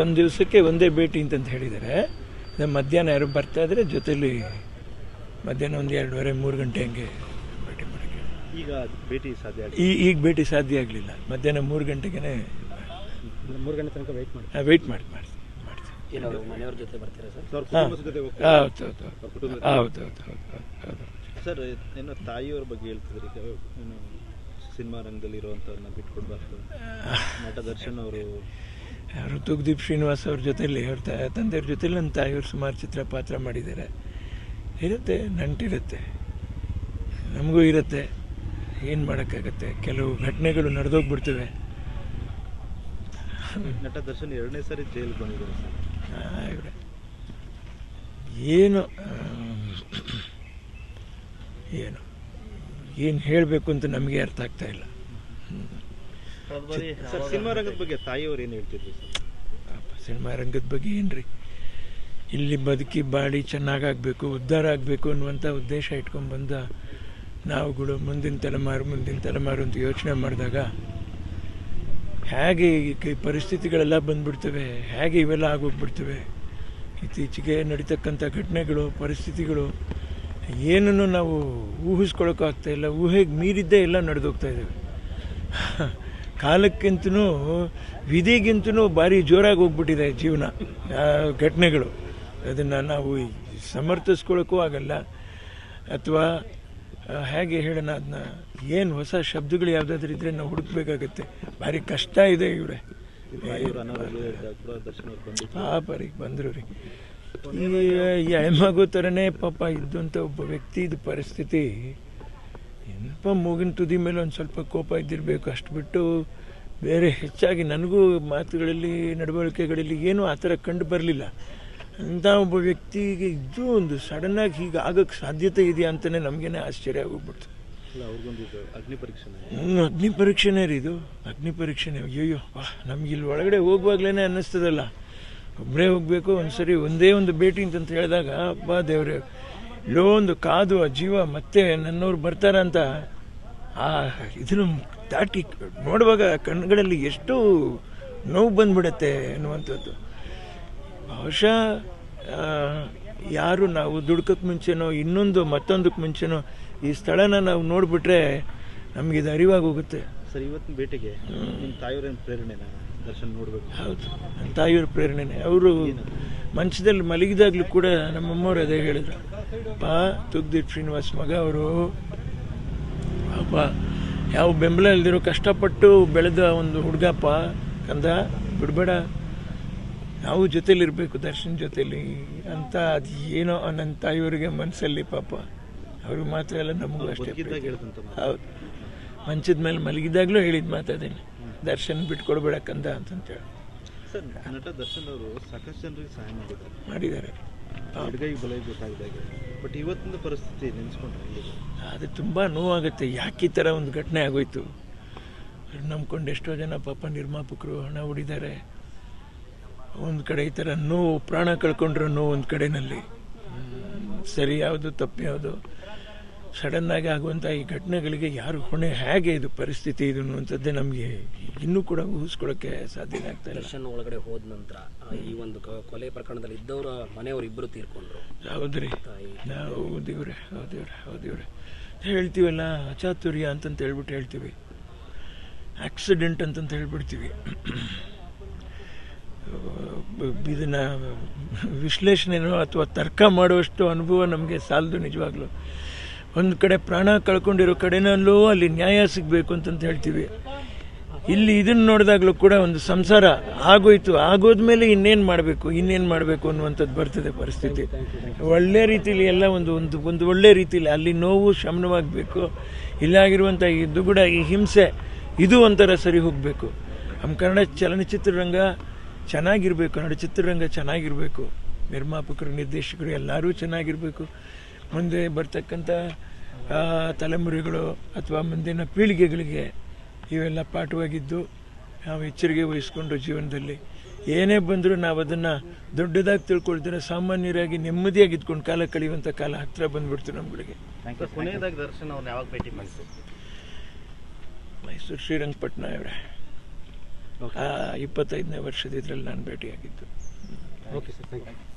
ಒಂದು ದಿವಸಕ್ಕೆ ಒಂದೇ ಭೇಟಿ ಅಂತ ಹೇಳಿದ್ದಾರೆ. ಮಧ್ಯಾಹ್ನ ಯಾರು ಬರ್ತಾ ಇದ್ರೆ ಜೊತೆಲಿ ಮಧ್ಯಾಹ್ನ ಒಂದು ಎರಡೂವರೆ ಮೂರು ಗಂಟೆ ಹಂಗೆ ಭೇಟಿ ಮಾಡೋಕ್ಕೆ. ಈಗ ಭೇಟಿ ಸಾಧ್ಯ ಈ ಈಗ ಭೇಟಿ ಸಾಧ್ಯ ಆಗಲಿಲ್ಲ. ಮಧ್ಯಾಹ್ನ ಮೂರು ಗಂಟೆಗೆ ಮೂರು ಗಂಟೆ ತನಕ ವೆಯ್ಟ್ ಮಾಡಿ ವೆಯ್ಟ್ ಮಾಡಿ ಮಾಡ್ತೀನಿ ಮಾಡ್ತೀನಿ ಏನು ಮನೆಯವ್ರ ಜೊತೆ ಬರ್ತೀರಾ ಸರ್? ಸರ್ ಹಾಂ. ಕುಟುಂಬದ ಜೊತೆ ಹೋಗ್ತಾರೆ. ಹೌದು ಹೌದು ಹೌದು ಹೌದು ಸರ್ ಏನೋ ತಾಯಿಯವ್ರ ಬಗ್ಗೆ ಹೇಳ್ತಿದ್ರಿ ಏನು ಸಿನಿಮಾ ರಂಗದಲ್ಲಿ ಇರುವಂಥವ್ರನ್ನ ಬಿಟ್ಕೊಂಡು ಬರ್ತಾರೆ ನಟ ದರ್ಶನ್ ಅವರು. ಅವರು ತುಗ್ದೀಪ್ ಶ್ರೀನಿವಾಸ್ ಅವ್ರ ಜೊತೆಯಲ್ಲಿ ಅವ್ರ ತಂದೆಯವ್ರ ಜೊತೆಲಿ ನನ್ನ ತಾಯಿಯವ್ರು ಸುಮಾರು ಚಿತ್ರ ಪಾತ್ರ ಮಾಡಿದ್ದಾರೆ. ಇರುತ್ತೆ ನಂಟಿರುತ್ತೆ. ನಮಗೂ ಇರುತ್ತೆ. ಏನು ಮಾಡೋಕ್ಕಾಗತ್ತೆ? ಕೆಲವು ಘಟನೆಗಳು ನಡೆದೋಗ್ಬಿಡ್ತವೆ. ನಟ ದರ್ಶನ್ ಎರಡನೇ ಸಾರಿ ಜೈಲು ಬಂದಿದ್ದಾರೆ ಸರ್. ಏನು ಏನು? ಏನು ಹೇಳಬೇಕು ಅಂತ ನಮಗೆ ಅರ್ಥ ಆಗ್ತಾ ಇಲ್ಲ. ಸರ್ ಸಿನಿಮಾ ರಂಗದ ಬಗ್ಗೆ ತಾಯಿಯವರು ಏನು ಹೇಳ್ತಿದ್ರು ಸರ್? ಸಿನಿಮಾ ರಂಗದ ಬಗ್ಗೆ ಏನ್ರಿ? ಇಲ್ಲಿ ಬದುಕಿ ಬಾಡಿ ಚೆನ್ನಾಗಾಗಬೇಕು ಉದ್ಧಾರ ಆಗಬೇಕು ಅನ್ನುವಂಥ ಉದ್ದೇಶ ಇಟ್ಕೊಂಡು ಬಂದ ನಾವುಗಳು ಮುಂದಿನ ತಲೆಮಾರು ಮುಂದಿನ ತಲೆಮಾರು ಅಂತ ಯೋಚನೆ ಮಾಡಿದಾಗ ಹೇಗೆ ಈ ಕೈ ಪರಿಸ್ಥಿತಿಗಳೆಲ್ಲ ಬಂದ್ಬಿಡ್ತವೆ ಹೇಗೆ ಇವೆಲ್ಲ ಆಗೋಗ್ಬಿಡ್ತವೆ ಇತ್ತೀಚೆಗೆ ನಡೀತಕ್ಕಂಥ ಘಟನೆಗಳು ಪರಿಸ್ಥಿತಿಗಳು ಏನನ್ನು ನಾವು ಊಹಿಸ್ಕೊಳ್ಳೋಕ್ಕೂ ಆಗ್ತಾ ಇಲ್ಲ ಊಹೆಗೆ ಮೀರಿದ್ದೇ ಎಲ್ಲ ನಡೆದೋಗ್ತಾ ಇದ್ದಾವೆ. ಕಾಲಕ್ಕಿಂತನೂ ವಿಧಿಗಿಂತನೂ ಭಾರಿ ಜೋರಾಗಿ ಹೋಗ್ಬಿಟ್ಟಿದೆ ಜೀವನ ಆ ಘಟನೆಗಳು. ಅದನ್ನು ನಾವು ಸಮರ್ಥಿಸ್ಕೊಳ್ಳೋಕ್ಕೂ ಆಗಲ್ಲ. ಅಥವಾ ಹೇಗೆ ಹೇಳೋಣ ಅದನ್ನ ಏನು ಹೊಸ ಶಬ್ದಗಳು ಯಾವುದಾದ್ರೂ ಇದ್ದರೆ ನಾವು ಹುಡುಕ್ಬೇಕಾಗತ್ತೆ. ಭಾರಿ ಕಷ್ಟ ಇದೆ ಇವರೇ. ಪಾಪ ರೀ ಬಂದರು ರೀ. ಈ ಹೆಣ್ಮಗು ಥರನೇ ಪಾಪ ಇದ್ದಂಥ ಒಬ್ಬ ವ್ಯಕ್ತಿ ಇದು ಪರಿಸ್ಥಿತಿ. ಏನಪ್ಪ ಮೂಗಿನ ತುದಿ ಮೇಲೆ ಒಂದು ಸ್ವಲ್ಪ ಕೋಪ ಇದ್ದಿರಬೇಕು. ಅಷ್ಟು ಬಿಟ್ಟು ಬೇರೆ ಹೆಚ್ಚಾಗಿ ನನಗೂ ಮಾತುಗಳಲ್ಲಿ ನಡವಳಿಕೆಗಳಲ್ಲಿ ಏನೂ ಆ ಥರ ಕಂಡು ಬರಲಿಲ್ಲ. ಅಂಥ ಒಬ್ಬ ವ್ಯಕ್ತಿಗೆ ಇದ್ದು ಒಂದು ಸಡನ್ನಾಗಿ ಹೀಗೆ ಆಗೋಕ್ಕೆ ಸಾಧ್ಯತೆ ಇದೆಯಾ ಅಂತಲೇ ನಮಗೇನೆ ಆಶ್ಚರ್ಯ ಆಗೋಗ್ಬಿಡ್ತು ಅಗ್ನಿ ಪರೀಕ್ಷೆ ಅಗ್ನಿ ಪರೀಕ್ಷೆನೇ ರೀ ಇದು. ಅಗ್ನಿ ಪರೀಕ್ಷೆನೇ ಅಯ್ಯೋ ವಾ ನಮ್ಗೆ ಇಲ್ಲಿ ಒಳಗಡೆ ಹೋಗುವಾಗ್ಲೇ ಅನ್ನಿಸ್ತದಲ್ಲ. ಒಬ್ಬರೇ ಹೋಗಬೇಕು, ಒಂದ್ಸರಿ ಒಂದೇ ಒಂದು ಭೇಟಿ ಅಂತಂತ ಹೇಳಿದಾಗ ಅಪ್ಪ ದೇವ್ರೆ, ಇಲ್ಲೋ ಒಂದು ಕಾದು ಆ ಜೀವ ಮತ್ತೆ ನನ್ನವ್ರು ಬರ್ತಾರ ಅಂತ ಆ ಇದನ್ನು ದಾಟಿ ನೋಡುವಾಗ ಕಣ್ಗಳಲ್ಲಿ ಎಷ್ಟು ನೋವು ಬಂದ್ಬಿಡತ್ತೆ ಅನ್ನುವಂಥದ್ದು. ಬಹುಶಃ ಯಾರು ನಾವು ದುಡ್ಕಕ್ಕೆ ಮುಂಚೆನೋ, ಇನ್ನೊಂದು ಮತ್ತೊಂದಕ್ಕೆ ಮುಂಚೆನೋ ಈ ಸ್ಥಳನ ನಾವು ನೋಡಿಬಿಟ್ರೆ ನಮಗಿದು ಅರಿವಾಗಿ ಹೋಗುತ್ತೆ ಸರ್ ಇವತ್ತಿನ ಭೇಟಿಗೆ ನಿಮ್ಮ ತಾಯಿಯವ್ರೇನು ಪ್ರೇರಣೆನ ದರ್ಶನ ನೋಡಬೇಕು? ಹೌದು ತಾಯಿಯವ್ರ ಪ್ರೇರಣೆನೇ. ಅವರು ಮಂಚದಲ್ಲಿ ಮಲಗಿದಾಗಲೂ ಕೂಡ ನಮ್ಮಮ್ಮವ್ರು ಅದೇ ಹೇಳಿದ್ರು. ಪಾ ತುಗ್ದಿಟ್ ಶ್ರೀನಿವಾಸ್ ಮಗ ಅವರು. ಪಾಪ ಯಾವ ಬೆಂಬಲ ಇಲ್ದಿರೋ ಕಷ್ಟಪಟ್ಟು ಬೆಳೆದ ಒಂದು ಹುಡುಗಪ್ಪ ಕಂದ ಬಿಡಬೇಡ. ನಾವು ಜೊತೇಲಿರಬೇಕು ದರ್ಶನ್ ಜೊತೇಲಿ. ಅಂತ ಅದು ಏನೋ ನನ್ನ ತಾಯಿಯವರಿಗೆ ಮನಸ್ಸಲ್ಲಿ ಪಾಪ. ಅವ್ರಿಗೆ ಮಾತ್ರ ಎಲ್ಲ ನಮಗೂ ಅಷ್ಟೇ ಹೌದು. ಮಂಚದ ಮೇಲೆ ಮಲಗಿದಾಗಲೂ ಹೇಳಿದ ಮಾತಾಡೀನಿ ದರ್ಶನ್ ಬಿಟ್ಕೊಡ್ಬೇಡಕ್ಕಂತ ಅಂತ ಅಂತಂತೇಳಿ ನಟ ದರ್ಶನ್ ಅವರು ಸಾಕಷ್ಟು ಜನರಿಗೆ ಸಹಾಯ ಮಾಡಿದ್ದಾರೆ. ಮಾಡಿದ್ದಾರೆ. ಎಡಗೈ ಬಲೈ ಗೊತ್ತಾಗಿದಾಗ ಬಟ್ ಇವತ್ತಿನ ಪರಿಸ್ಥಿತಿ ನೆನೆಸ್ಕೊಂಡ್ರೆ ಅದು ತುಂಬ ನೋವಾಗುತ್ತೆ. ಯಾಕೆ ಈ ಥರ ಒಂದು ಘಟನೆ ಆಗೋಯ್ತು? ನಂಬ್ಕೊಂಡು ಎಷ್ಟೋ ಜನ ಪಾಪ ನಿರ್ಮಾಪಕರು ಹಣ ಹೊಡಿದ್ದಾರೆ ಒಂದು ಕಡೆ ಈ ಥರ ನೋವು ಪ್ರಾಣ ಕಳ್ಕೊಂಡ್ರು ನೋವು ಒಂದು ಕಡೆನಲ್ಲಿ. ಹ್ಮ್, ಸರಿ ಯಾವುದು ತಪ್ಪು ಯಾವುದು? ಸಡನ್ನಾಗಿ ಆಗುವಂಥ ಈ ಘಟನೆಗಳಿಗೆ ಯಾರು ಹೊಣೆ? ಹೇಗೆ ಇದು ಪರಿಸ್ಥಿತಿ ಇದು ಅನ್ನುವಂಥದ್ದೇ ನಮಗೆ ಇನ್ನೂ ಕೂಡ ಊಹಿಸ್ಕೊಳ್ಳೋಕ್ಕೆ ಸಾಧ್ಯ ಆಗ್ತಾ ಇಲ್ಲ. ಒಳಗಡೆ ಹೋದ ನಂತರ ಈ ಒಂದು ಕೊಲೆ ಪ್ರಕರಣದಲ್ಲಿ ಇದ್ದವರ ಮನೆಯವರು ಇಬ್ಬರು ತೀರ್ಕೊಂಡ್ರು. ಹೌದ್ರಿ. ನಾವು ಹೌದಿವ್ರೆ ಹೌದಿವ್ರೆ ಹೌದಿವ್ರೆ ಹೇಳ್ತೀವಲ್ಲ ಅಚಾತುರ್ಯ ಅಂತಂತ ಹೇಳ್ಬಿಟ್ಟು ಹೇಳ್ತೀವಿ. ಆಕ್ಸಿಡೆಂಟ್ ಅಂತಂತ ಹೇಳ್ಬಿಡ್ತೀವಿ. ಇದನ್ನು ವಿಶ್ಲೇಷಣೆನೋ ಅಥವಾ ತರ್ಕ ಮಾಡುವಷ್ಟು ಅನುಭವ ನಮಗೆ ಸಾಲದು ನಿಜವಾಗ್ಲೂ. ಒಂದು ಕಡೆ ಪ್ರಾಣ ಕಳ್ಕೊಂಡಿರೋ ಕಡೆನಲ್ಲೂ ಅಲ್ಲಿ ನ್ಯಾಯ ಸಿಗಬೇಕು ಅಂತಂತ ಹೇಳ್ತೀವಿ. ಇಲ್ಲಿ ಇದನ್ನು ನೋಡಿದಾಗಲೂ ಕೂಡ ಒಂದು ಸಂಸಾರ ಆಗೋಯ್ತು. ಆಗೋದ್ಮೇಲೆ ಇನ್ನೇನು ಮಾಡಬೇಕು ಇನ್ನೇನು ಮಾಡಬೇಕು ಅನ್ನುವಂಥದ್ದು ಬರ್ತದೆ ಪರಿಸ್ಥಿತಿ. ಒಳ್ಳೆ ರೀತಿಯಲ್ಲಿ ಎಲ್ಲ ಒಂದು ಒಂದು ಒಂದು ಒಳ್ಳೆ ರೀತಿಯಲ್ಲಿ ಅಲ್ಲಿ ನೋವು ಶಮನವಾಗಬೇಕು. ಇಲ್ಲಾಗಿರುವಂಥ ಈ ದುಗುಡ, ಈ ಹಿಂಸೆ, ಇದು ಒಂಥರ ಸರಿ ಹೋಗಬೇಕು. ನಮ್ಮ ಕನ್ನಡ ಚಲನಚಿತ್ರರಂಗ ಚೆನ್ನಾಗಿರಬೇಕು ಕನ್ನಡ ಚಿತ್ರರಂಗ ಚೆನ್ನಾಗಿರಬೇಕು. ನಿರ್ಮಾಪಕರು, ನಿರ್ದೇಶಕರು ಎಲ್ಲರೂ ಚೆನ್ನಾಗಿರಬೇಕು. ಮುಂದೆ ಬರ್ತಕ್ಕಂಥ ತಲೆಮುರಿಗಳು ಅಥವಾ ಮುಂದಿನ ಪೀಳಿಗೆಗಳಿಗೆ ಇವೆಲ್ಲ ಪಾಠವಾಗಿದ್ದು ನಾವು ಎಚ್ಚರಿಕೆ ವಹಿಸ್ಕೊಂಡು ಜೀವನದಲ್ಲಿ. ಏನೇ ಬಂದರೂ ನಾವು ಅದನ್ನು ದೊಡ್ಡದಾಗಿ ತಿಳ್ಕೊಳ್ತೀರ ಸಾಮಾನ್ಯರಾಗಿ ನೆಮ್ಮದಿಯಾಗಿ ಇದ್ಕೊಂಡು ಕಾಲ ಕಳೆಯುವಂಥ ಕಾಲ ಹತ್ತಿರ ಬಂದ್ಬಿಡ್ತು ನಮ್ಗಳಿಗೆ. ಕೊನೆಯದಾಗಿ ದರ್ಶನ ಅವ್ರನ್ನ ಯಾವಾಗ ಭೇಟಿ ಮಾಡ್ತೀವಿ ಮೈಸೂರು ಶ್ರೀರಂಗಪಟ್ಟಣ ಅವರೇ. ಆ ಇಪ್ಪತ್ತೈದನೇ ವರ್ಷದ ಇದರಲ್ಲಿ ನಾನು ಭೇಟಿಯಾಗಿದ್ದು. Okay sir thank you